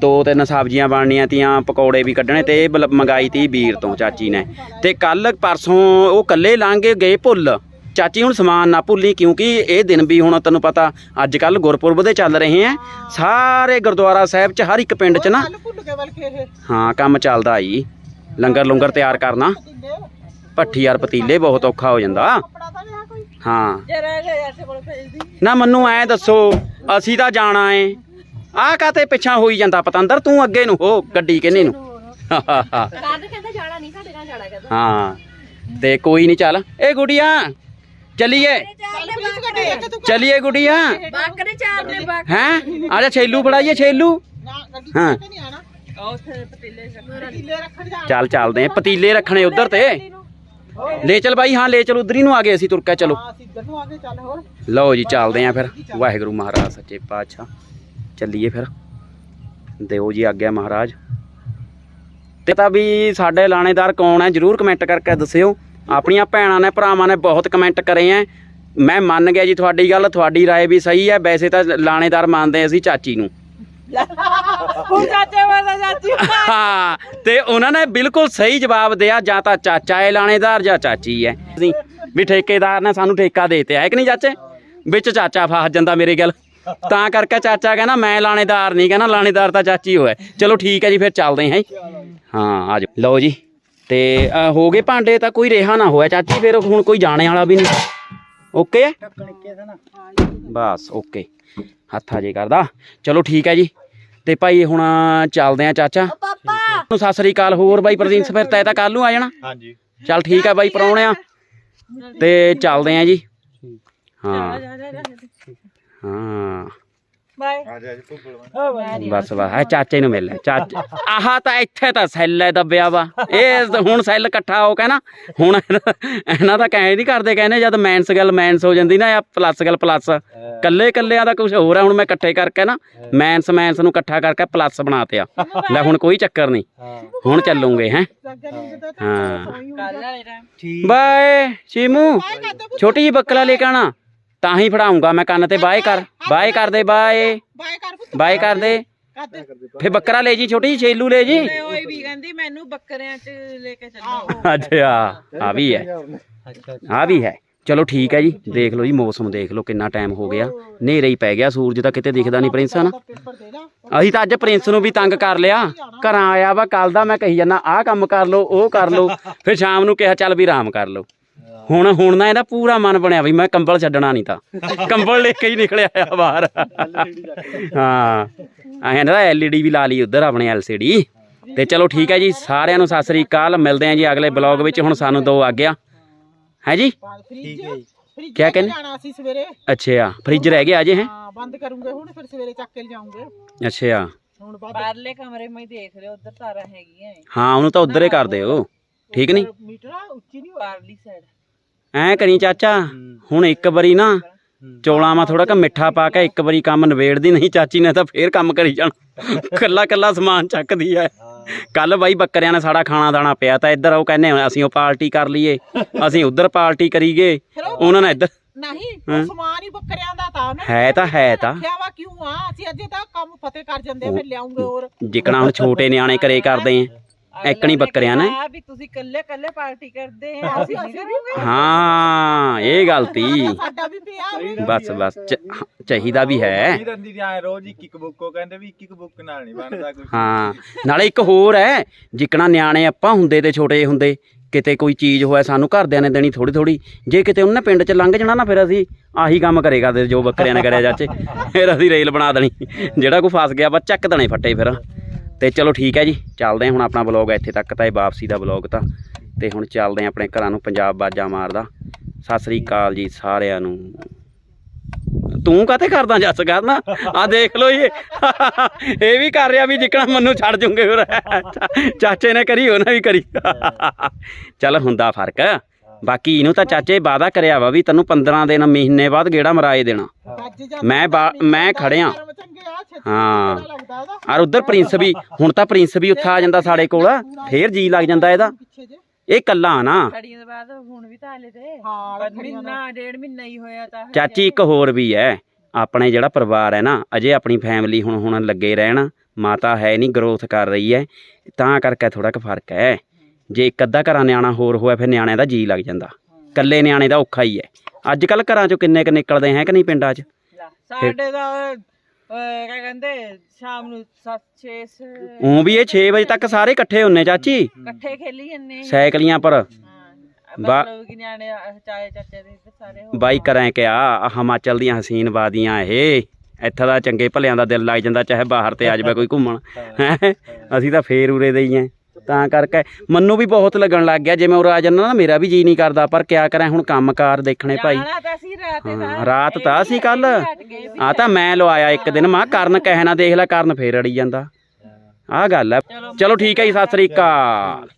ਦੋ ਤਿੰਨ ਸਬਜ਼ੀਆਂ ਬਣਨੀਆਂ ਤੀਆਂ ਪਕੌੜੇ ਵੀ ਕੱਢਣੇ ਤੇ ਇਹ ਮੰਗਾਈ ਤੀ ਵੀਰ ਤੋਂ ਚਾਚੀ ਨੇ। ਤੇ ਕੱਲ ਪਰਸੋਂ ਉਹ ਕੱਲੇ ਲਾਂਗੇ ਗਏ ਭੁੱਲ। ਚਾਚੀ ਹੁਣ ਸਮਾਨ ਨਾ ਭੁੱਲੀ ਕਿਉਂਕਿ ਇਹ ਦਿਨ ਵੀ ਹੁਣ ਤੈਨੂੰ ਪਤਾ ਅੱਜ ਕੱਲ ਗੁਰਪੁਰਬ ਦੇ ਚੱਲ ਰਹੇ ਆ ਸਾਰੇ ਗੁਰਦੁਆਰਾ ਸਾਹਿਬ 'ਚ ਹਰ ਇੱਕ ਪਿੰਡ 'ਚ ਨਾ ਇਹ। ਹਾਂ ਕੰਮ ਚੱਲਦਾ ਜੀ ਲੰਗਰ ਲੰਗਰ ਤਿਆਰ ਕਰਨਾ। ਭੱਠੀ ਯਾਰ ਪਤੀਲੇ ਬਹੁਤ ਔਖਾ ਹੋ ਜਾਂਦਾ। ਹਾਂ ਨਾ ਮੈਨੂੰ ਐ ਦੱਸੋ ਅਸੀਂ ਤਾਂ ਜਾਣਾ ਏ ਆਹ ਕਾਤੇ ਪਿੱਛਾ ਹੋਈ ਜਾਂਦਾ ਪਤੰਦਰ? ਤੂੰ ਅੱਗੇ ਨੂੰ। ਹੋ ਗੱਡੀ ਕਿੰਨੇ ਨੂੰ? ਰਾਤ ਕਹਿੰਦਾ ਜਾਣਾ ਨਹੀਂ ਸਾਡੇ ਨਾਲ ਜਾਣਾ ਕਹਿੰਦਾ। ਹਾਂ। ਤੇ ਕੋਈ ਨਹੀਂ ਚੱਲ। ਏ ਗੁੜੀਆ ਚਲੀਏ ਚੱਲ ਪੁਲਿਸ ਗੱਡੀ ਆ ਕੇ ਤੂੰ ਚਲੀਏ ਗੁੜੀਆ ਬਾਕਰੇ ਚਾਰ ਨੇ ਬਾਕ ਹੈ ਆਜਾ ਛੇਲੂ ਫੜਾਈਏ ਛੇਲੂ ਨਾ ਗੱਡੀ ਹਾਂ। ਤੇ ਨਹੀਂ ਆਣਾ ਉਹ ਉੱਥੇ ਪਤੀਲੇ ਕਿੱਲੇ ਰੱਖਣ ਜਾ ਚੱਲ ਚੱਲਦੇ ਆ ਪਤੀਲੇ ਰੱਖਣੇ ਉਧਰ ਤੇ ਲੈ ਚਲ ਬਾਈ ਹਾਂ ਲੈ ਚਲ ਉਧਰ ਹੀ ਨੂੰ ਆ ਗਏ ਅਸੀਂ ਤੁਰ ਕੇ ਚਲੋ ਲਓ ਜੀ ਚੱਲਦੇ ਆ ਫਿਰ ਵਾਹਿਗੁਰੂ ਮਹਾਰਾਜ ਸੱਚੇ ਪਾਤਸ਼ਾਹ ਚੱਲੀਏ ਫਿਰ ਦਿਓ ਜੀ ਆਗਿਆ ਮਹਾਰਾਜ ਤੇ ਤਾਂ ਵੀ ਸਾਡੇ ਲਾਣੇਦਾਰ ਕੌਣ ਹੈ ਜਰੂਰ ਕਮੈਂਟ ਕਰਕੇ ਦੱਸਿਓ ਆਪਣੀਆਂ ਭੈਣਾਂ ਨੇ ਭਰਾਵਾਂ ਨੇ ਬਹੁਤ ਕਮੈਂਟ ਕਰੇ ਐ ਮੈਂ ਮੰਨ ਗਿਆ ਜੀ ਤੁਹਾਡੀ ਗੱਲ ਤੁਹਾਡੀ رائے ਵੀ ਸਹੀ ਹੈ ਵੈਸੇ ਤਾਂ ਲਾਣੇਦਾਰ ਮੰਨਦੇ ਅਸੀਂ ਚਾਚੀ ਨੂੰ ਹੁਣ ਚਾਚੇ ਵਾਲਾ ਚਾਚੀ ਹਾਂ ਤੇ ਉਹਨਾਂ ਨੇ ਬਿਲਕੁਲ ਸਹੀ ਜਵਾਬ ਦਿਆ ਜਾਂ ਤਾਂ ਚਾਚਾ ਹੈ ਲਾਣੇਦਾਰ ਜਾਂ ਚਾਚੀ ਹੈ ਅਸੀਂ ਵੀ ਠੇਕੇਦਾਰ ਨੇ ਸਾਨੂੰ ਠੇਕਾ ਦੇਤੇ ਹੈ ਕਿ ਨਹੀਂ ਚਾਚੇ ਵਿੱਚ ਚਾਚਾ ਫਸ ਜਾਂਦਾ ਮੇਰੇ ਗੱਲ ਤਾਂ ਕਰਕੇ ਚਾਚਾ ਕਹਿੰਦਾ ਮੈਂ ਲਾਣੇਦਾਰ ਨਹੀਂ ਕਹਿੰਦਾ ਲਾਣੇਦਾਰ ਤਾਂ ਚਾਚੀ ਹੋਇਆ ਚਲੋ ਠੀਕ ਹੈ ਜੀ ਫਿਰ ਚੱਲਦੇ ਹਾਂ ਜੀ। ਹਾਂ ਆ ਜਾਓ ਲਓ ਜੀ ਤੇ ਅ, ਹੋ ਗਏ ਭਾਂਡੇ ਤਾਂ ਕੋਈ ਰਿਹਾ ਨਾ ਹੋਇਆ। ਚਾਚੀ ਫਿਰ ਹੁਣ ਕੋਈ ਜਾਣੇ ਵਾਲਾ ਵੀ ਨਹੀਂ। ਓਕੇ ਹੈ? ਬਸ ਓਕੇ। ਹੱਥਾ ਜੇ ਕਰਦਾ। ਚਲੋ ਠੀਕ ਹੈ ਜੀ। ਤੇ ਭਾਈ ਹੁਣ ਚੱਲਦੇ ਆ ਚਾਚਾ। ਪਾਪਾ! ਨੂੰ ਸਤਿ ਸ੍ਰੀ ਅਕਾਲ ਹੋਰ ਬਾਈ ਪ੍ਰਦੀਪ ਫਿਰ ਤੈ ਤਾਂ ਕੱਲ ਨੂੰ ਆ ਜਾਣਾ। ਹਾਂਜੀ। ਚੱਲ ਠੀਕ ਆ ਬਾਈ ਪਰੌਣਿਆ। ਤੇ ਚੱਲਦੇ ਆ ਜੀ। ਹਾਂ। ਹਾਂ। ਬਾਏ ਆ ਜਾ ਜੀ ਭੁੱਲ ਬਸ ਬਸ ਆ ਚਾਚੇ ਨੂੰ ਮਿਲ ਲੈ ਚਾਚਾ। ਆਹ ਤਾਂ ਇੱਥੇ ਤਾਂ ਸੈੱਲ ਹੈ ਦੱਬਿਆ ਵਾ। ਇਹ ਹੁਣ ਸੈੱਲ ਇਕੱਠਾ ਹੋ ਕੇ ਨਾ ਹੁਣ ਇਹਨਾਂ ਦਾ ਕਹਿ ਨਹੀਂ ਕਰਦੇ ਕਹਿੰਦੇ ਜਦ ਮੈਂਸ ਗੱਲ ਮੈਂਸ ਹੋ ਜਾਂਦੀ ਨਾ ਜਾਂ ਪਲੱਸ ਗੱਲ ਪਲੱਸ ਕੱਲੇ ਕੱਲਿਆਂ ਦਾ ਕੁਝ ਹੋਰ ਹੈ ਹੁਣ ਮੈਂ ਇਕੱਠੇ ਕਰਕੇ ਨਾ ਮੈਂਸ ਮੈਂਸ ਨੂੰ ਇਕੱਠਾ ਕਰਕੇ ਪਲੱਸ ਬਣਾਤਿਆ। ਲੈ ਹੁਣ ਕੋਈ ਚੱਕਰ ਨਹੀਂ। ਹੁਣ ਚੱਲੂਗੇ ਹੈ? ਹਾਂ। ਕੱਲ ਵਾਲੇ ਟਾਈਮ ਬਾਏ ਸ਼ੀਮੂ ਛੋਟੀ ਜਿਹੀ ਬੱਕਲਾ ਲੈ ਕੇ ਆਣਾ ਤਾਂ ਹੀ ਫੜਾਉਂਗਾ ਮੈਂ ਕੰਨ ਤੇ ਬਾਏ ਕਰ ਬਾਏ ਕਰ ਦੇ ਬਾਏ। ਬਾਏ ਕਰ ਪੁੱਤ। ਬਾਏ ਕਰ ਦੇ। ਕਰਦੇ ਫੇ ਬੱਕਰਾ ਲੈ ਜੀ ਛੋਟੀ ਜਿਹੀ ਛੇਲੂ ਲੈ ਜੀ। ਓਏ ਵੀ ਕਹਿੰਦੀ ਮੈਨੂੰ ਬੱਕਰਿਆਂ 'ਚ ਲੈ ਕੇ ਚੱਲੋ। ਅੱਛਾ ਆ ਵੀ ਹੈ। ਆ ਵੀ ਹੈ। ਚਲੋ ਠੀਕ ਹੈ ਜੀ ਦੇਖ ਲਓ ਜੀ ਮੌਸਮ ਦੇਖ ਲਓ ਕਿੰਨਾ ਟਾਈਮ ਹੋ ਗਿਆ। ਹਨੇਰਾ ਹੀ ਪੈ ਗਿਆ ਸੂਰਜ ਤਾਂ ਕਿਤੇ ਦਿਖਦਾ ਨਹੀਂ ਪ੍ਰਿੰਸ ਨਾ ਪੇਪਰ ਦੇ ਦਾ ਅਸੀਂ ਤਾਂ ਅੱਜ ਪ੍ਰਿੰਸ ਨੂੰ ਵੀ ਤੰਗ ਕਰ ਲਿਆ। ਘਰਾਂ ਆਇਆ ਵਾ ਕੱਲ ਦਾ ਮੈਂ ਕਹੀ ਜਾਂਦਾ ਆਹ ਕੰਮ ਕਰ ਲਓ ਉਹ ਕਰ ਲਓ। ਫਿਰ ਸ਼ਾਮ ਨੂੰ ਕਿਹਾ ਚੱਲ ਵੀ ਆਰਾਮ ਕਰ ਲਓ। ਹੁਣ ਹੁਣ ਨਾ ਇਹਦਾ ਪੂਰਾ ਮਨ ਬਣਿਆ ਵੀ ਮੈਂ ਕੰਬਲ ਛੱਡਣਾ ਨਹੀਂ ਤਾਂ। ਕੰਬਲ ਲੈ ਕੇ ਹੀ ਨਿਕਲਿਆ ਆ ਬਾਹਰ। ਹਾਂ। ਐਂ ਨਾ ਐਲਈਡੀ ਵੀ ਲਾ ਲਈ ਉਧਰ ਆਪਣੇ ਐਲਸੀਡੀ ਤੇ ਚਲੋ ਠੀਕ ਹੈ ਜੀ ਸਾਰਿਆਂ ਨੂੰ ਸਤਿ ਸ੍ਰੀ ਅਕਾਲ। ਮਿਲਦੇ ਹਾਂ ਜੀ ਅਗਲੇ ਬਲੌਗ ਵਿੱਚ। ਹੁਣ ਸਾਨੂੰ ਦੋ ਆ। ਗਿਆ ਹੈ ਜੀ? ਫ੍ਰਿਜ ਫ੍ਰਿਜ ਕਿਆ ਲੈ ਕੇ ਕਹਿੰਦੇ? ਜਾਣਾ ਸੀ ਸਵੇਰੇ? ਅੱਛਾ ਫ੍ਰਿਜ ਰਹਿ ਗਿਆ ਅਜੇ ਹੈ? ਹਾਂ ਬੰਦ ਕਰੂੰਗੇ ਹੁਣ ਫਿਰ ਸਵੇਰੇ ਚੱਕ ਕੇ ਲਿਜਾਉਂਗੇ ਅੱਛਾ। ਹੁਣ ਬਾਹਰਲੇ ਕਮਰੇ ਮੈਂ ਦੇਖ ਲਿਓ ਉਧਰ ਤਾਰਾਂ ਹੈਗੀਆਂ ਹਾਂ ਉਹਨੂੰ ਤਾਂ ਉਧਰ ਹੀ ਕਰ ਦਿਓ। ਠੀਕ ਨਹੀਂ? ਮੀਟਰ ਆ, ਉੱਚੀ ਨਹੀਂ ਬਾਹਰਲੀ ਸਾਈਡ ਐ ਕਰੀ ਚਾਚਾ ਹੁਣ ਇੱਕ ਵਾਰੀ ਨਾ ਚੌਲਾਂ ਮਾ ਥੋੜਾ ਕ ਮਿੱਠਾ ਪਾ ਕੇ ਇੱਕ ਵਾਰੀ ਕੰਮ ਨਵੇੜਦੀ ਨਹੀਂ ਚਾਚੀ ਨੇ ਤਾਂ ਫੇਰ ਕੰਮ ਕਰੀ ਜਾਣਾ। ਕੱਲਾ ਕੱਲਾ ਸਮਾਨ ਚੱਕਦੀ ਐ। ਕੱਲ ਬਾਈ ਬੱਕਰਿਆਂ ਨੇ ਸਾਡਾ ਖਾਣਾ ਦਾਣਾ ਪਿਆ ਤਾਂ ਇੱਧਰ ਉਹ ਕਹਿੰਦੇ ਅਸੀਂ ਉਹ ਪਾਰਟੀ ਕਰ ਲਈਏ ਅਸੀਂ ਉਧਰ ਪਾਰਟੀ ਕਰੀਏ ਉਹਨਾਂ ਨੇ ਇੱਧਰ ਨਹੀਂ ਸਮਾਨ ਹੀ ਬੱਕਰਿਆਂ ਦਾ ਤਾਂ ਹੈ ਤਾਂ ਹੈ ਤਾਂ। ਵਾ ਕਿਉਂ ਆ? ਅਸੀਂ ਅਜੇ ਤਾਂ ਕੰਮ ਫਤਿਹ ਕਰ ਜਾਂਦੇ ਆ, ਫਿਰ ਲਿਆਉਂਗੇ ਹੋਰ। ਜਿਕਣਾ ਹੁਣ ਛੋਟੇ ਨਿਆਣੇ ਕਰੇ ਕਰਦੇ ਐ। ਐਕਣੀ ਬੱਕਰਿਆਂ ਨੇ। ਆ ਵੀ ਤੁਸੀਂ ਕੱਲੇ ਕੱਲੇ ਪਾਰਟੀ ਕਰਦੇ ਆ। ਅਸੀਂ ਹਾਂ ਇਹ ਗੱਲ ਤੀ। ਸਾਡਾ ਵੀ ਪਿਆ ਵੀ ਬਸ ਬਸ ਚਾਹੀਦਾ ਵੀ ਹੈ। ਰੰਦੀ ਦੀ ਆਏ ਰੋਜ਼ ਇੱਕ ਇੱਕ ਬੁੱਕ ਉਹ ਕਹਿੰਦੇ ਵੀ ਇੱਕ ਇੱਕ ਬੁੱਕ ਨਾਲ ਨਹੀਂ ਬਣਦਾ ਕੁਝ ਹਾਂ ਨਾਲੇ ਇੱਕ ਹੋਰ ਹੈ ਜਿਕਣਾ ਨਿਆਣੇ ਆਪਾਂ ਹੁੰਦੇ ਤੇ ਛੋਟੇ ਹੁੰਦੇ ਕਿਤੇ ਕੋਈ ਚੀਜ਼ ਹੋਇਆ ਸਾਨੂੰ ਘਰਦਿਆਂ ਨੇ ਦੇਣੀ ਥੋੜੀ ਥੋੜੀ ਜੇ ਕਿਤੇ ਉਹਨਾਂ ਪਿੰਡ 'ਚ ਲੰਘ ਜਾਣਾ ਨਾ ਫਿਰ ਅਸੀਂ ਆਹੀ ਕੰਮ ਕਰੇ ਕਰਦੇ ਜੋ ਬੱਕਰਿਆਂ ਨੇ ਕਰਿਆ ਚਾਚੇ ਫਿਰ ਅਸੀਂ ਰੇਲ ਬਣਾ ਦੇਣੀ ਜਿਹੜਾ ਕੋਈ ਫਸ ਗਿਆ ਬਸ ਚੱਕ ਦੇਣੇ ਫੱਟੇ ਫਿਰ। ਤੇ ਚਲੋ ਠੀਕ ਹੈ ਜੀ, ਚੱਲਦੇ ਹਾਂ ਹੁਣ ਆਪਣਾ ਬਲੌਗ ਇੱਥੇ ਤੱਕ ਤਾਂ ਇਹ ਵਾਪਸੀ ਦਾ ਬਲੌਗ ਤਾਂ। ਤੇ ਹੁਣ ਚੱਲਦੇ ਹਾਂ ਆਪਣੇ ਘਰਾਂ ਨੂੰ ਪੰਜਾਬ ਬਾਜਾ ਮਾਰਦਾ। ਸਤਿ ਸ੍ਰੀ ਅਕਾਲ ਜੀ ਸਾਰਿਆਂ ਨੂੰ। ਤੂੰ ਕਾਤੇ ਕਰਦਾ ਜੱਸ ਕਰਨਾ? ਆ ਦੇਖ ਲੋ ਇਹ ਇਹ ਵੀ ਕਰ ਰਿਹਾ ਵੀ ਜਿੱਕਣਾ ਮੈਨੂੰ ਛੱਡ ਜੂਗੇ ਹੋਰ ਚਾਚੇ ਨੇ ਕਰੀ, ਉਹਨਾਂ ਵੀ ਕਰੀ। ਚੱਲ ਹੁੰਦਾ ਫ਼ਰਕ। ਬਾਕੀ ਇਹਨੂੰ ਤਾਂ ਚਾਚੇ ਵਾਦਾ ਕਰਿਆ ਵਾ ਵੀ ਤੈਨੂੰ 15 ਦਿਨ ਮਹੀਨੇ ਬਾਅਦ ਗੇੜਾ ਮਰਾਏ ਦੇਣਾ। ਮੈਂ ਬਾ- ਮੈਂ ਖੜਿਆ। ਹਾਂ। ਔਰ ਉਧਰ ਪ੍ਰਿੰਸ ਵੀ ਹੁਣ ਤਾਂ ਪ੍ਰਿੰਸ ਵੀ ਉੱਥੇ ਆ ਜਾਂਦਾ ਸਾਡੇ ਕੋਲ। ਫੇਰ ਜੀ ਲੱਗ ਜਾਂਦਾ ਇਹਦਾ। ਪਿੱਛੇ ਜੇ ਇਹ ਕੱਲਾ ਨਾ। ਖੜੀਆਂ ਦੇ ਬਾਅਦ ਹੁਣ ਵੀ ਤਾਂ ਹਲੇ ਤੇ। ਹਾਂ ਮਹੀਨਾ ਡੇਢ ਮਹੀਨਾ ਹੀ ਹੋਇਆ ਤਾਂ ਹਜੇ। ਚਾਚੀ ਇੱਕ ਹੋਰ ਵੀ ਹੈ ਆਪਣੇ ਜਿਹੜਾ ਪਰਿਵਾਰ ਹੈ ਨਾ ਅਜੇ ਆਪਣੀ ਫੈਮਿਲੀ ਹੁਣ ਹੁਣ ਲੱਗੇ ਰਹਿਣ। ਮਾਤਾ ਹੈ ਨਹੀਂ ਗਰੋਥ ਕਰ ਰਹੀ ਹੈ ਤਾਂ ਕਰਕੇ ਥੋੜਾ ਕੁ ਫ਼ਰਕ ਹੈ ਜੇ ਇੱਕ ਅੱਧਾ ਘਰਾਂ ਨਿਆਣਾ ਹੋਰ ਹੋਇਆ ਫਿਰ ਨਿਆਣਿਆਂ ਦਾ ਜੀ ਲੱਗ ਜਾਂਦਾ। ਕੱਲੇ ਨਿਆਣੇ ਦਾ ਔਖਾ ਹੀ ਹੈ। ਅੱਜ ਕੱਲ ਘਰਾਂ ਚੋਂ ਕਿੰਨੇ ਕ ਨਿਕਲਦੇ ਹੈ ਕਿ ਨਹੀਂ ਪਿੰਡਾਂ 'ਚ? ਸਾਡੇ ਦਾ ਕਿਆ ਕਹਿੰਦੇ ਸ਼ਾਮ ਨੂੰ 7 6 ਉਂ ਵੀ ਇਹ 6 ਵਜੇ ਤੱਕ ਸਾਰੇ ਇਕੱਠੇ ਹੁੰਨੇ ਚਾਚੀ? ਇਕੱਠੇ ਖੇਲੀ ਜੰਨੇ ਸਾਈਕਲੀਆਂ ਪਰ। ਮਤਲਬ ਕਿ ਨਿਆਣੇ ਚਾਚੇ ਦੇ ਸਾਰੇ ਬਾਈ ਕਰਾਂ ਕਿਆ ਹਿਮਾਚਲ ਦੀਆਂ ਹਸੀਨ ਵਾਦੀਆਂ ਇਹ। ਇੱਥੇ ਦਾ ਚੰਗੇ ਭਲਿਆਂ ਦਾ ਦਿਲ ਲੱਗ ਜਾਂਦਾ ਚਾਹੇ ਬਾਹਰ ਤੇ ਆ ਜਾਵੇ ਕੋਈ ਘੁੰਮਣ। ਅਸੀਂ ਤਾਂ ਫੇਰ ਉਰੇ ਦੇ ਹੀ ਆਂ ਤਾਂ ਕਰਕੇ ਮੈਨੂੰ ਵੀ ਬਹੁਤ ਲੱਗਣ ਲੱਗ ਗਿਆ ਜਿਵੇਂ ਉਰੇ ਆ ਜਾਂਦਾ ਨਾ ਮੇਰਾ ਵੀ ਜੀ ਨਹੀਂ ਕਰਦਾ ਪਰ ਕਿਆ ਕਰਾਂ ਹੁਣ ਕੰਮਕਾਰ ਦੇਖਣੇ ਭਾਈ। ਹਾਂ, ਰਾਤ ਤਾਂ ਅਸੀਂ ਕੱਲ ਆ ਤਾਂ ਮੈਂ ਲਵਾਇਆ ਇੱਕ ਦਿਨ ਮਾਂ ਕਰਨ ਕਹਿਣਾ ਦੇਖ ਲੈ ਕਰਨ ਫੇਰ ਅੜੀ ਜਾਂਦਾ। ਆਹ ਗੱਲ ਹੈ ਚਲੋ ਠੀਕ ਹੈ ਜੀ ਸਤਿ ਸ੍ਰੀ ਅਕਾਲ।